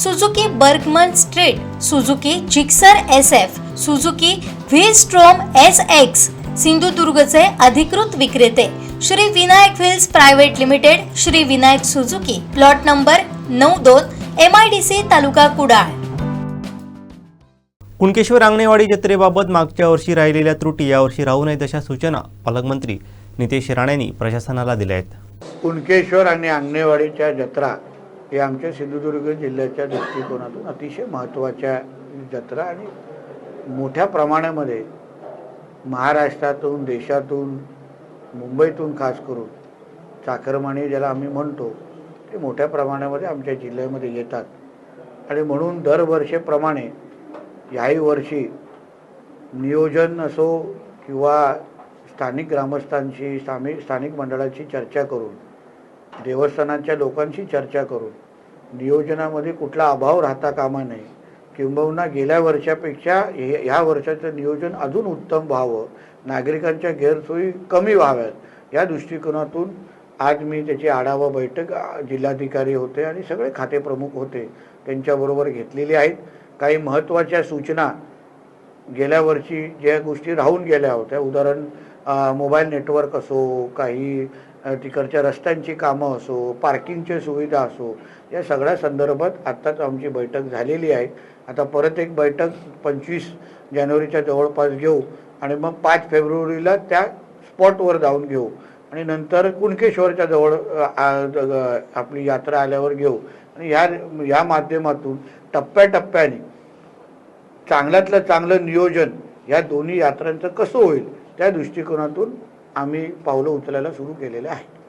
Suzuki Burgman Street Suzuki Gixxer S F Suzuki V Strom S X सिंधुदुर्गचे अधिकृत विक्रेते Shri Vinayak wheels private limited Shri Vinayak Suzuki plot number नऊ दोन M I D C taluka Kudal. Kunkeshwar Anganewadi जत्रेबाबत मागच्या वर्षी राहिलेल्या त्रुटी यावर्षी राहू नयेत अशा सूचना पालकमंत्री नितेश राणेंनी प्रशासनाला दिल्या आहेत. कुणकेश्वर आणि अंगणेवाडीच्या जत्रा हे आमच्या सिंधुदुर्ग जिल्ह्याच्या दृष्टिकोनातून अतिशय महत्त्वाच्या जत्रा आणि मोठ्या प्रमाणामध्ये महाराष्ट्रातून देशातून मुंबईतून खास करून चाकरमानी ज्याला आम्ही म्हणतो ते मोठ्या प्रमाणामध्ये आमच्या जिल्ह्यामध्ये येतात. आणि म्हणून दरवर्षीप्रमाणे याही वर्षी नियोजन असो किंवा स्थानिक ग्रामस्थांशी स्थानिक स्थानिक मंडळाची चर्चा करून देवस्थानाच्या लोकांशी चर्चा करून नियोजनामध्ये कुठला अभाव राहता कामा नये. किंबहुना गेल्या वर्षापेक्षा हे ह्या वर्षाचं नियोजन अजून उत्तम व्हावं. नागरिकांच्या गैरसोयी कमी व्हाव्यात. या दृष्टिकोनातून आज मी त्याची आढावा बैठक जिल्हाधिकारी होते आणि सगळे खातेप्रमुख होते. त्यांच्याबरोबर घेतलेली आहेत. काही महत्त्वाच्या सूचना गेल्या वर्षी ज्या गोष्टी राहून गेल्या होत्या. उदाहरण मोबाईल नेटवर्क असो काही तिकडच्या रस्त्यांची कामं असो पार्किंगच्या सुविधा असो या सगळ्या संदर्भात आत्ताच आमची बैठक झालेली आहे. आता परत एक बैठक पंचवीस जानेवारीच्या जवळपास घेऊ आणि मग पाच फेब्रुवारीला त्या स्पॉटवर जाऊन घेऊ आणि नंतर कुणकेश्वरच्या जवळ आपली यात्रा आल्यावर घेऊ. आणि ह्या या माध्यमातून टप्प्याटप्प्याने चांगल्यातलं चांगलं नियोजन या दोन्ही यात्रांचं कसं होईल त्या दृष्टिकोनातून आम्ही पावलं उचलायला सुरू केलेलं आहे.